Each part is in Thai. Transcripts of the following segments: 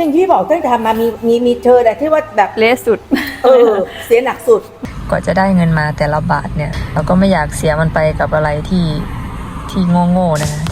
จริงที่บอกตั้งแต่ทำมามีมีมีเธอแต่ที่ว่าแบบเละสุด เออ เสียหนักสุด กว่าจะได้เงินมาแต่ละบาทเนี่ย เราก็ไม่อยากเสียมันไปกับอะไรที่ที่โง่ๆนะคะ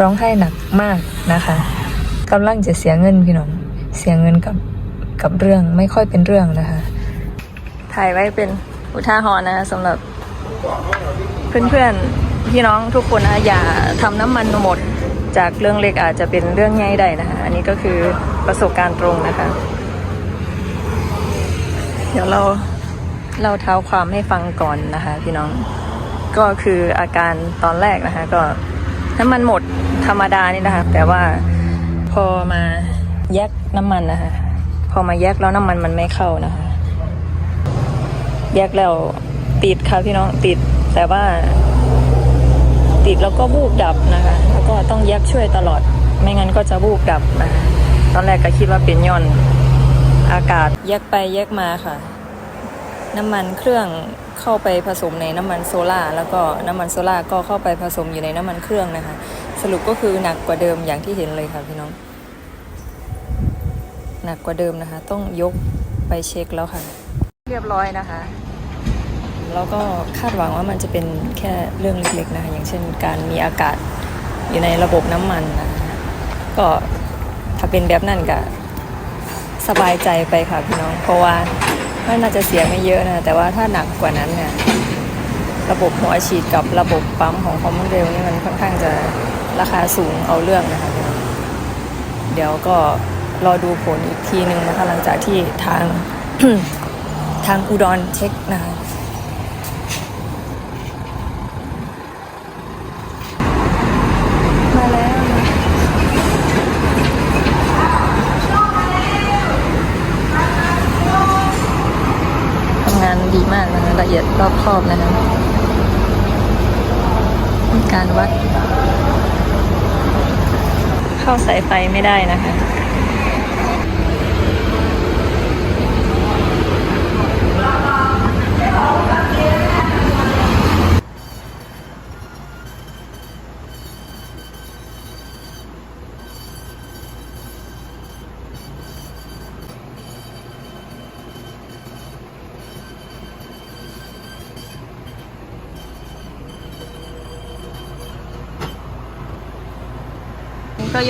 ร้องไห้หนักมากนะคะกำลังจะเสียเงินพี่น้อง เสียเงินกับกับเรื่องไม่ค่อยเป็นเรื่องนะคะ ถ่ายไว้เป็นอุทาหรณ์นะคะสำหรับเพื่อนๆพี่น้องทุกคนนะอย่าทำน้ำมันหมดจากเรื่องเล็กอาจจะเป็นเรื่องง่ายได้นะคะ อันนี้ก็คือประสบการณ์ตรงนะคะ เดี๋ยวเราเราเท้าความให้ฟังก่อนนะคะ พี่น้องก็คืออาการตอนแรกนะคะ ก็ น้ำมันหมดธรรมดานี่นะคะ แต่ว่าพอมาแยกน้ำมันนะคะ พอมาแยกแล้วน้ำมันมันไม่เข้านะคะ แยกแล้วติดค่ะพี่น้องติด แต่ว่า ติดแล้วก็บูบดับนะคะ แล้วก็ต้องแยกช่วยตลอด ไม่งั้นก็จะบูบดับนะคะตอนแรกก็คิดว่าเป็นย่อนอากาศแยกไปแยกมาค่ะ น้ำมันเครื่อง เข้าไปผสมในน้ำมันโซล่าแล้วก็น้ำมันโซล่าก็เข้าไปผสมอยู่ในน้ำมันเครื่องนะคะ สรุปก็คือหนักกว่าเดิมอย่างที่เห็นเลยค่ะพี่น้อง หนักกว่าเดิมนะคะ ต้องยกไปเช็คแล้วค่ะ เรียบร้อยนะคะแล้วก็คาดหวังว่ามันจะเป็นแค่เรื่องเล็กๆนะคะอย่างเช่นการมีอากาศอยู่ในระบบน้ำมันนะคะก็ถ้าเป็นแบบนั้นก็สบายใจไปค่ะพี่น้องเพราะว่า มัน่าจะเสียไม่เยอะนะ แต่ว่าถ้าหนักกว่านั้นเนี่ยระบบหัวฉีดกับระบบปั๊มของคอมมอนเรลนี่มันค่อนข้างจะราคาสูงเอาเรื่องนะคะเดี๋ยวก็รอดูผลอีกทีหนึ่งนะคะหลังจากที่ทางทางอุดรเช็คนะคะ มาแล้วนะทำงา นะคะละเอียดรอบคอบนะคะการวัด เข้าสายไฟไม่ได้นะคะ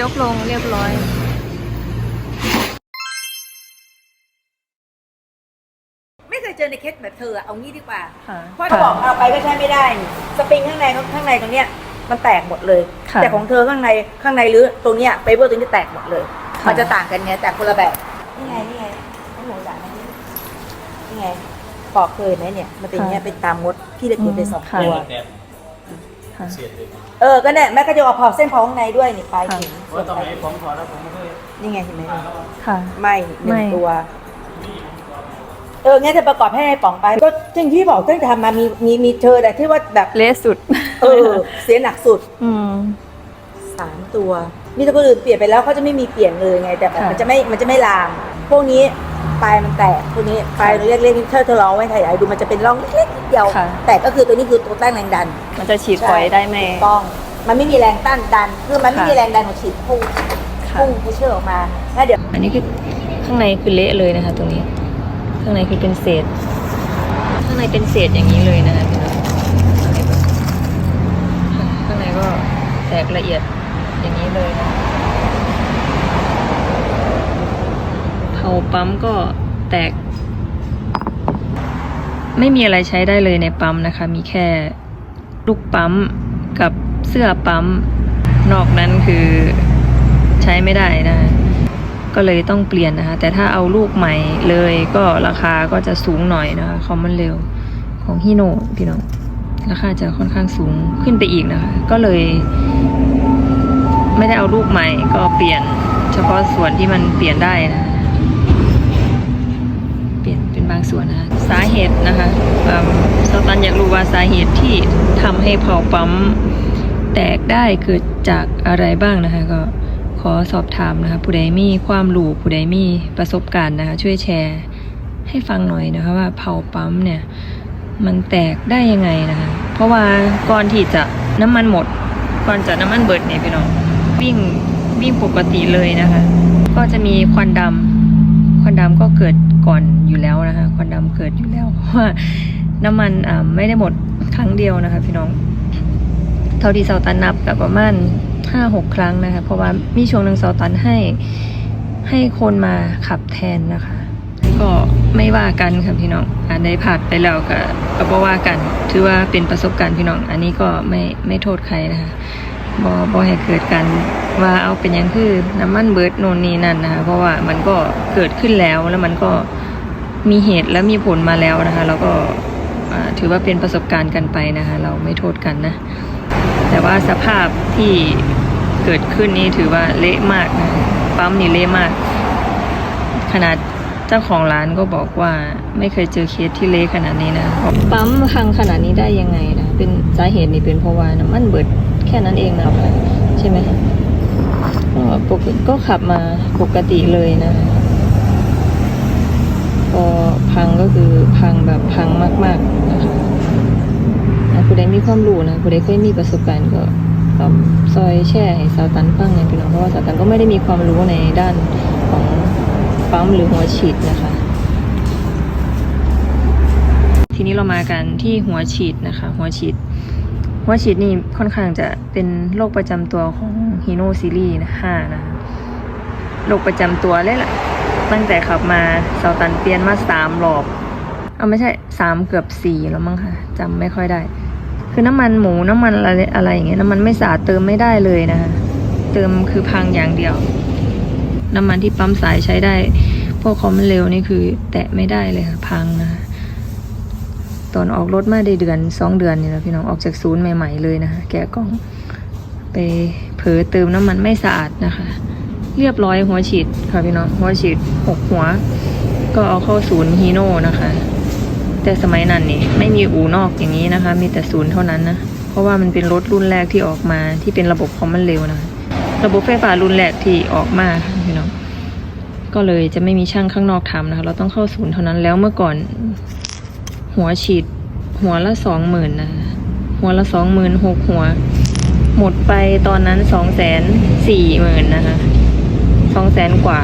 ยกลงเรียบร้อยไม่เคยเจอในเคสแบบเธออะเอางี้ดีกว่า ค่ะ เพราะเขาบอกเอาไปก็ใช้ไม่ได้นี่สปริงข้างในข้างในตรงเนี้ยมันแตกหมดเลย ค่ะแต่ของเธอข้างในข้างในหรือตรงเนี้ยไฟเบอร์ตรงนี้แตกหมดเลย ค่ะ มันจะต่างกันไงแต่คนละแบบนี่ไงนี่ไงน้องหนูด่านะนี่นี่ไงปอกเคยไหมเนี่ยมันเป็นอย่างเงี้ยเป็นตามมดที่ได้เกิดเป็นสองค่ะ ตัว ค่ะเออก็เนี่ยแม่ก็จะเอาพอเส้นพอข้างในด้วยนี่ปลายเข็มว่าตอนนี้ผมถอดแล้วผมไม่เคยนี่ไงเห็นไหมค่ะ ไม่หนึ่ไม่ งตัว เอองั้นจะประกอบให้ในป่องไป ก็จริงที่บอกตั้งแต่ทำมามีมีมีเธอแต่ที่ว่าแบบเละสุด เออ เสียหนักสุดอืม สามตัว มีแต่คนอื่นเปลี่ยนไปแล้วเขาจะไม่มีเปลี่ยนเลยไง แต่แบบค่ะ มันจะไม่มันจะไม่ลาม พวกนี้ปลายมันแตกพวกนี้ปลายเล็กๆนี่เธอเธอลองไว้ถ่ายดูมันจะเป็นร่องเล็กๆนิดเดียว ค่ะ แต่ก็คือตัวนี้คือตัวต้านแรงดัน มันจะฉีดฝอยได้ไหมถูกต้อง มันไม่มีแรงต้านดัน คือมันไม่ค่ะมีแรงดันของฉีดพุ่งค่ะ พุ่งให้เชื่อออกมา แล้วเดี๋ยวอันนี้คือข้างในคือเละเลยนะคะ ตรงนี้ ข้างในคือเป็นเศษ ข้างในเป็นเศษอย่างนี้เลยนะคะพี่น้องข้างในก็ข้างในก็แตกละเอียดอย่างนี้เลยนะ เผาปั๊มก็แตก ไม่มีอะไรใช้ได้เลยในปั๊มนะคะ มีแค่ลูกปั๊มกับเสื้อปั๊ม นอกนั้นคือใช้ไม่ได้นะก็เลยต้องเปลี่ยนนะคะ แต่ถ้าเอาลูกใหม่เลยก็ราคาก็จะสูงหน่อยนะคะคอมมันเร็วของฮิโนพี่น้องราคาจะค่อนข้างสูงขึ้นไปอีกนะคะ ก็เลย ไม่ได้เอาลูกใหม่ก็เปลี่ยน เฉพาะส่วนที่มันเปลี่ยนได้นะางส่วนนะสาเหตุนะคะสตันอยากรู้ว่าสาเหตุที่ทำให้เผาปั๊มแตกได้เกิดจากอะไรบ้างนะคะ ก็ขอสอบถามนะคะผู้ใดมีความรู้ผู้ใดมีประสบการณ์นะคะ ช่วยแชร์ให้ฟังหน่อยนะคะว่าเผาปั๊มเนี่ยมันแตกได้ยังไงนะคะ เพราะว่าก่อนที่จะน้ำมันหมด ก่อนจะน้ำมันเบิดเนี่ยพี่น้องวิ่งวิ่งปกติเลยนะคะ ก็จะมีควันดำควันดำก็เกิด ก่อนอยู่แล้วนะคะควันดำเกิดอยู่แล้วเพราะว่าน้ำมันอ่าไม่ได้หมดครั้งเดียวนะคะ พี่น้อง เท่าที่เซาตันนับกับประมาณห้าหกครั้งนะคะ เพราะว่ามีช่วงหนึ่งเซาตันให้ให้คนมาขับแทนนะคะ ก็ไม่ว่ากันค่ะพี่น้องอันใดผ่านไปแล้วก็ก็บ่ว่ากัน ถือว่าเป็นประสบการณ์พี่น้อง อันนี้ก็ไม่ไม่โทษใครนะคะ บ่บ่ให้เกิดการว่าเอาเป็นหยังคือน้ำมันเบิดโนนนี่นั่นนะคะเพราะว่ามันก็เกิดขึ้นแล้วแล้วมันก็มีเหตุและมีผลมาแล้วนะคะแล้วก็ถือว่าเป็นประสบการณ์กันไปนะคะ เราไม่โทษกันนะ แต่ว่าสภาพที่เกิดขึ้นนี่ถือว่าเละมากนะปั๊มนี่เละมาก ขนาดเจ้าของร้านก็บอกว่าไม่เคยเจอเคสที่เละขนาดนี้นะปั๊มพังขนาดนี้ได้ยังไงนะเป็นสาเหตุนี่เป็นเพราะว่าน้ำมันเบิด ค่นั้นเองนะคะใช่ไหมก็ปกก็ขับมาปกติเลยนะพอพังก็คือพังแบบพังมาก ๆ นะคะอะผู้ใดมีความรู้นะผู้ใดเคยมีประสบการณ์ก็ซอยแชร์ให้สาวตันฟังในอยพี่น้องเพราะว่าสาวตันก็ไม่ได้มีความรู้ในด้านของปั๊มหรือหัวฉีดนะคะ ทีนี้เรามากันที่หัวฉีดนะคะ หัวฉีด หัวฉีดนี่ค่อนข้างจะเป็นโรคประจำตัวของฮีโนซีรีส์นะห้านะโรคประจำตัวเลยล่ะ ตั้งแต่ขับมาสาตันเปลี่ยนมาสามรอบเอาไม่ใช่สามเกือบสี่แล้วมั้งค่ะจำไม่ค่อยได้ คือน้ำมันหมูน้ำมันอะไรอะไรอย่างเงี้ยน้ำมันไม่สะอาดเติมไม่ได้เลยนะคะเติมคือพังอย่างเดียว น้ำมันที่ปั๊มสายใช้ได้ พวกคอมเร็วนี่คือแตะไม่ได้เลยค่ะพังนะคะ ตอนออกรถมาได้เดือนสองเดือนนี่แหละพี่น้องออกจากศูนย์ใหม่ ๆเลยนะคะแกะกล่องไปเผลอเติมน้ำมันไม่สะอาดนะคะ เรียบร้อยหัวฉีดค่ะพี่น้องหัวฉีดหกหัว ก็เอาเข้าศูนย์ฮีโน่นะคะ แต่สมัยนั้นนี่ไม่มีอู่นอกอย่างนี้นะคะ มีแต่ศูนย์เท่านั้นนะเพราะว่ามันเป็นรถรุ่นแรกที่ออกมาที่เป็นระบบคอมมันเร็วนะคะระบบไฟฟ้ารุ่นแรกที่ออกมาค่ะพี่น้องก็เลยจะไม่มีช่างข้างนอกทำนะคะ เราต้องเข้าศูนย์เท่านั้นแล้วเมื่อก่อน หัวฉีด หัวละสองหมื่นนะ หัวละสองหมื่นหกหัว หมดไปตอนนั้นสองแสนสี่หมื่นนะคะสองแสนกว่า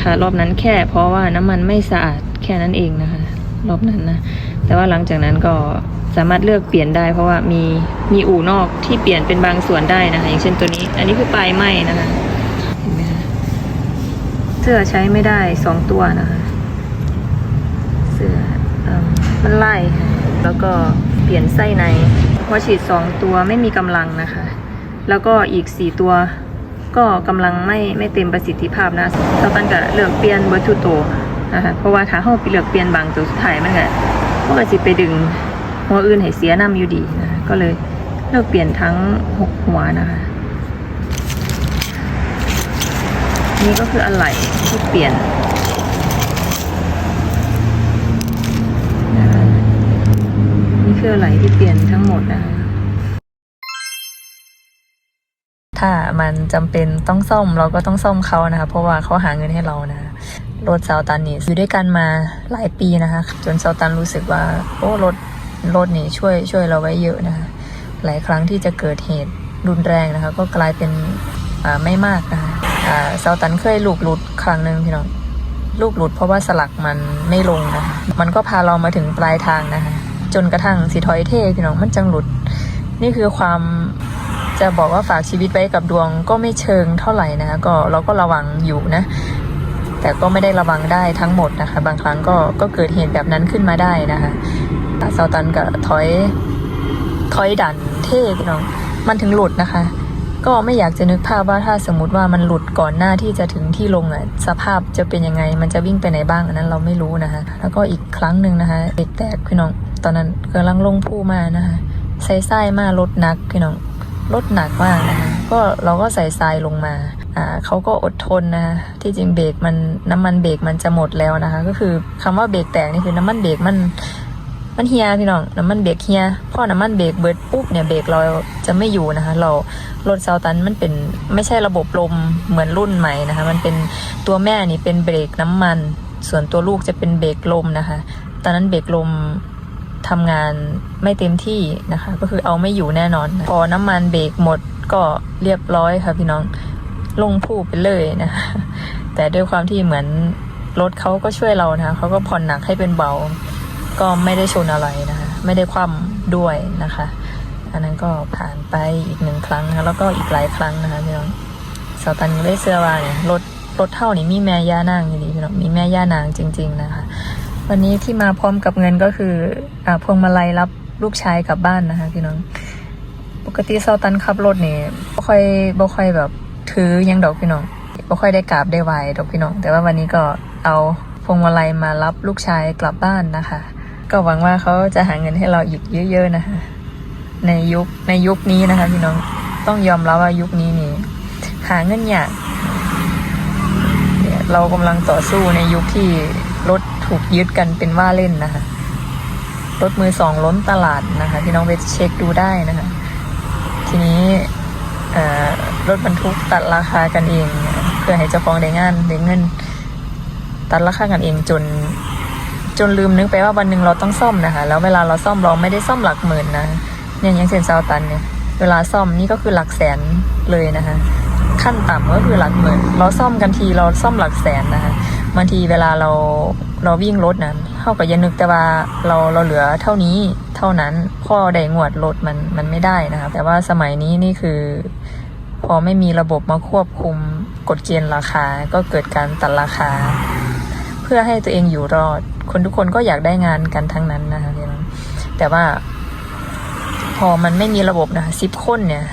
ค่ะ รอบนั้นแค่เพราะว่าน้ำมันไม่สะอาดแค่นั้นเองนะคะ รอบนั้นนะ แต่ว่าหลังจากนั้นก็สามารถเลือกเปลี่ยนได้เพราะว่ามีมีอู่นอกที่เปลี่ยนเป็นบางส่วนได้นะคะ อย่างเช่นตัวนี้ อันนี้คือปลายไหมนะคะเห็นไหมคะเสื้อใช้ไม่ได้สองตัวนะคะ เสื้อเอิ่ มันไล่แล้วก็เปลี่ยนไส้ในหัวฉีดสองตัวไม่มีกำลังนะคะ แล้วก็อีกสี่ตัว ก็กำลังไม่ไม่เต็มประสิทธิภาพนะสตันก็เลือกเปลี่ยนเบอร์ทุโตนะคะเพราะว่าถ้าเราไปเลือกเปลี่ยนบางตัวสุดท้ายมันก็มันก็สิไปดึงหัวอื่นให้เสียน้ำอยู่ดีนะคะก็เลยเลือกเปลี่ยนทั้งหกหัวนะคะนี่ก็คืออะไหล่ที่เปลี่ยนนะคะนี่คื ออะไหลที่เปลี่ยนทั้งหมดนะคะถ้ามันจำเป็นต้องซ่อมเราก็ต้องซ่อมเขานะคะเพราะว่าเขาหาเงินให้เรานะรถซาวตันนี่อยู่ด้วยกันมาหลายปีนะคะ จนซาวตันรู้สึกว่าโอ้รถรถนี่ช่วยช่วยเราไว้เยอะนะคะหลายครั้งที่จะเกิดเหตุรุนแรงนะคะ ก็กลายเป็นไม่มากนะคะซาวตันเคยลูกหลุดครั้งหนึ่งพี่น้องลูกหลุดเพราะว่าสลักมันไม่ลงนะคะมันก็พาเรามาถึงปลายทางนะคะ จนกระทั่งสิถอยเทพี่น้องมันจังหลุด นี่คือความจะบอกว่าฝากชีวิตไว้กับดวงก็ไม่เชิงเท่าไหร่นะคะก็เราก็ระวังอยู่นะ แต่ก็ไม่ได้ระวังได้ทั้งหมดนะคะ บางครั้งก็ก็เกิดเหตุแบบนั้นขึ้นมาได้นะคะซาตันกับถอยถอยดันเท่พี่น้อง มันถึงหลุดนะคะ ก็ไม่อยากจะนึกภาพว่าถ้าสมมติว่ามันหลุดก่อนหน้าที่จะถึงที่ลงอะสภาพจะเป็นยังไง มันจะวิ่งไปไหนบ้างอันนั้นเราไม่รู้นะคะ แล้วก็อีกครั้งหนึ่งนะคะเด็กแตกพี่น้อง ตอนนั้นกำลังลงผู้มานะคะใส่ไส้มารถหนักพี่น้องรถหนักมากนะคะก็เราก็ใส่ทรายลงมาอ่าเขาก็อดทนนะคะที่จริงเบรกมันน้ำมันเบรกมันจะหมดแล้วนะคะ ก็คือคำว่าเบรกแตกนี่คือน้ำมันเบรกมัน มันเฮียพี่น้องน้ำมันเบรกเฮียพอน้ำมันเบรกเบิดปุ๊บเนี่ยเบรกเราจะไม่อยู่นะคะ เรารถเซาตันมันเป็นไม่ใช่ระบบลมเหมือนรุ่นใหม่นะคะ มันเป็นตัวแม่นี่เป็นเบรกน้ำมัน ส่วนตัวลูกจะเป็นเบรกลมนะคะ ตอนนั้นเบรกลมทำงานไม่เต็มที่นะคะ ก็คือเอาไม่อยู่แน่นอนพอน้ำมันเบรกหมดก็เรียบร้อยค่ะพี่น้องลงผู้ไปเลยนะคะแต่ด้วยความที่เหมือนรถเขาก็ช่วยเรานะคะเขาก็ผ่อนหนักให้เป็นเบา ก็ไม่ได้ชนอะไรนะคะ ไม่ได้คว่ำด้วยนะคะ อันนั้นก็ผ่านไปอีกหนึ่งครั้งนะคะแล้วก็อีกหลายครั้งนะคะพี่น้องสาวตันได้เสื้อว่าเนี่ยรถรถเท่านี้มีแม่ย่านางอยู่ดีพี่น้องมีแม่ย่านางจริง ๆนะคะ วันนี้ที่มาพร้อมกับเงินก็คืออ่าพวงมาลัยรับลูกชายกลับบ้านนะคะพี่น้อง ปกติเซาตันขับรถเนี่ยบ่ค่อยบ่ค่อยแบบถือยังดอกพี่น้องบ่ค่อยได้กราบได้ไหวดอกพี่น้อง แต่ว่าวันนี้ก็เอาพวงมาลัยมารับลูกชายกลับบ้านนะคะ ก็หวังว่าเขาจะหาเงินให้เราอีกเยอะๆนะคะ ในยุคในยุคนี้นะคะพี่น้องต้องยอมรับว่ายุคนี้นี่หาเงินยากเนี่ยเรากำลังต่อสู้ในยุคที่รถถูกยึดกันเป็นว่าเล่นนะคะรถมือสองล้นตลาดนะคะพี่น้องไปเช็คดูได้นะคะ ทีนี้รถบรรทุกตัดราคากันเอง เพื่อให้เจ้าของได้งานได้เงิน ตัดราคากันเองจน จนลืมนึกไปว่าวันหนึ่งเราต้องซ่อมนะคะ แล้วเวลาเราซ่อมเราไม่ได้ซ่อมหลักหมื่นนะเนี่ยยังเซนซาวตันเนี่ยเวลาซ่อมนี่ก็คือหลักแสนเลยนะคะ ขั้นต่ำก็คือหลักหมื่นเราซ่อมกันทีเราซ่อมหลักแสนนะคะบางทีเวลาเราเราวิ่งรถนั้นเท่ากับยันนึกแต่ว่าเราเราเหลือเท่านี้เท่านั้นพ่อได้งวดรถมันมันไม่ได้นะคะแต่ว่าสมัยนี้นี่คือ พอไม่มีระบบมาควบคุมกฎเกณฑ์ราคาก็เกิดการตัดราคา พื่อให้ตัวเองอยู่รอด คนทุกคนก็อยากได้งานกันทั้งนั้นนะคะพี่น้องแต่ว่า พอมันไม่มีระบบนะสิบคนเนี่ย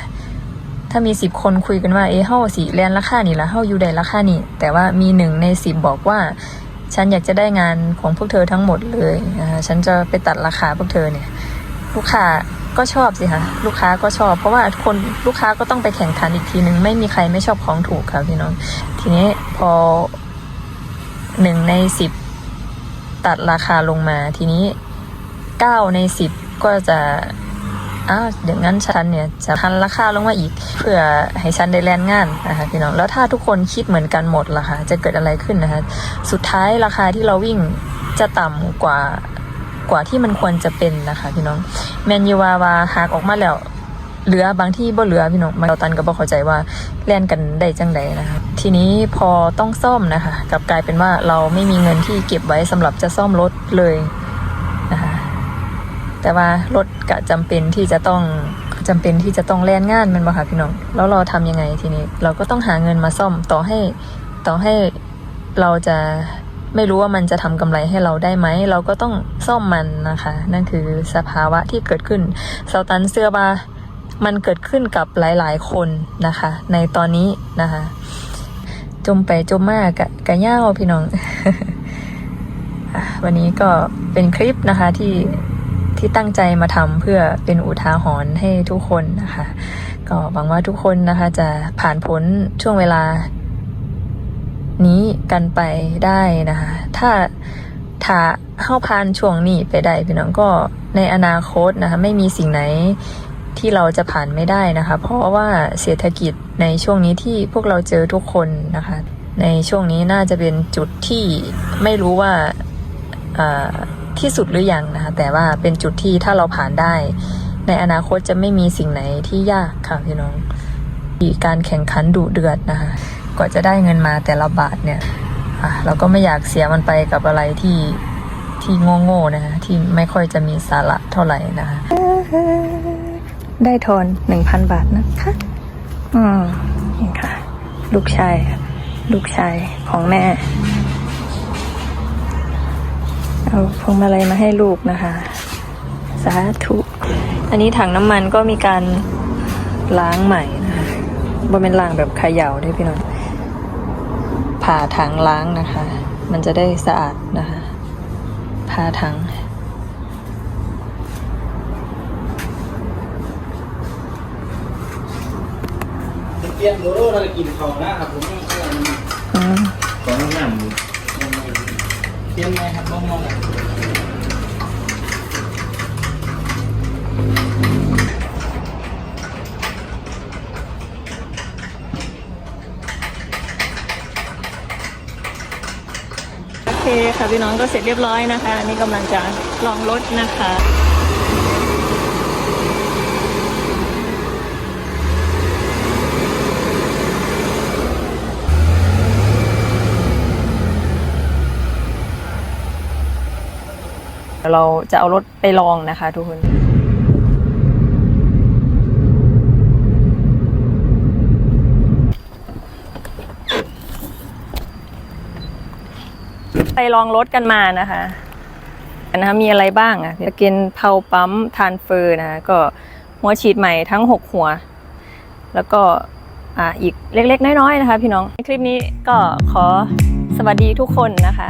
ถ้ามีสิบคนคุยกันว่า เอะเฮ้าสิแลนราคานี่ละเฮ้าอยู่ได้ราคานี่ แต่ว่ามีหนึ่งในสิบบอกว่า ฉันอยากจะได้งานของพวกเธอทั้งหมดเลยนะคะฉันจะไปตัดราคาพวกเธอเนี่ย ลูกค้าก็ชอบสิคะลูกค้าก็ชอบ เพราะว่าคนลูกค้าก็ต้องไปแข่งขันอีกทีนึง ไม่มีใครไม่ชอบของถูกค่ะพี่น้อง ทีนี้พอ หนึ่งในสิบตัดราคาลงมาทีนี้เก้าในสิบก็จะอ้าวเดี๋ยวงั้นฉันเนี่ยจะทันราคาลงมาอีก เพื่อให้ฉันได้แลนงานนะคะพี่น้องแล้วถ้าทุกคนคิดเหมือนกันหมดล่ะคะจะเกิดอะไรขึ้นนะคะสุดท้ายราคาที่เราวิ่งจะต่ำกว่ากว่าที่มันควรจะเป็นนะคะพี่น้องแมนยูวาวาหากออกมาแล้ว เหลือบางที่บ่เหลือพี่น้องเราตันก็บ่เข้าใจว่าแล่นกันได้จังใดนะคะ ทีนี้พอต้องซ่อมนะคะกลับกลายเป็นว่าเราไม่มีเงินที่เก็บไว้สำหรับจะซ่อมรถเลยนะคะแต่ว่ารถก็จำเป็นที่จะต้องจำเป็นที่จะต้องแล่นงานมันบ่ค่ะพี่น้องแล้วเราทำยังไงทีนี้ เราก็ต้องหาเงินมาซ่อมต่อให้ต่อให้เราจะไม่รู้ว่ามันจะทำกำไรให้เราได้ไหม เราก็ต้องซ่อมมันนะคะ นั่นคือสภาวะที่เกิดขึ้นเซาตันเสื้อว่า มันเกิดขึ้นกับหลาย ๆ คนนะคะ ในตอนนี้นะคะ จมไปจมมากกะกะย่าพี่น้อง วันนี้ก็เป็นคลิปนะคะที่ที่ตั้งใจมาทำเพื่อเป็นอุทาหรณ์ให้ทุกคนนะคะ ก็หวังว่าทุกคนนะคะ จะผ่านพ้นช่วงเวลานี้กันไปได้นะคะ ถ้าถ้าเข้าผ่านช่วงนี้ไปได้พี่น้องก็ในอนาคตนะคะ ไม่มีสิ่งไหน ที่เราจะผ่านไม่ได้นะคะ เพราะว่าเศรษฐกิจในช่วงนี้ที่พวกเราเจอทุกคนนะคะ ในช่วงนี้น่าจะเป็นจุดที่ไม่รู้ว่าที่สุดหรือยังนะคะแต่ว่าเป็นจุดที่ถ้าเราผ่านได้ ในอนาคตจะไม่มีสิ่งไหนที่ยากค่ะพี่น้องการแข่งขันดุเดือดนะคะกว่าจะได้เงินมาแต่ละบาทเนี่ยเราก็ไม่อยากเสียมันไปกับอะไรที่ที่โง่ๆนะคะที่ไม่ค่อยจะมีสาระเท่าไหร่นะคะ ได้ทอนหนึ่งพันบาทนะคะอืมนี่ค่ะ ลูกชาย ลูกชายของแม่ เอาพวงมาลัยมาให้ลูกนะคะ สาธุ อันนี้ถังน้ำมันก็มีการล้างใหม่นะคะบ่เป็นล้างแบบขย่าได้พี่น้องผ่าถังล้างนะคะ มันจะได้สะอาดนะคะผ่าถัง เตียมโดโด้เราจะกินของนะครับผมอืมของน้ำเตียมไงครับมองมองโอเคค่ะพี่น้องก็เสร็จเรียบร้อยนะคะอันนี้กำลังจะลองรถนะคะ เราจะเอารถไปลองนะคะทุกคนไปลองรถกันมานะคะนะคะมีอะไรบ้างอะจะกินเพาปั๊มทานเฟอร์นะคะก็หัวฉีดใหม่ทั้ง 6 หัว แล้วก็อ่าอีกเล็กๆ น้อยๆนะคะพี่น้อง คลิปนี้ก็ขอสวัสดีทุกคนนะคะ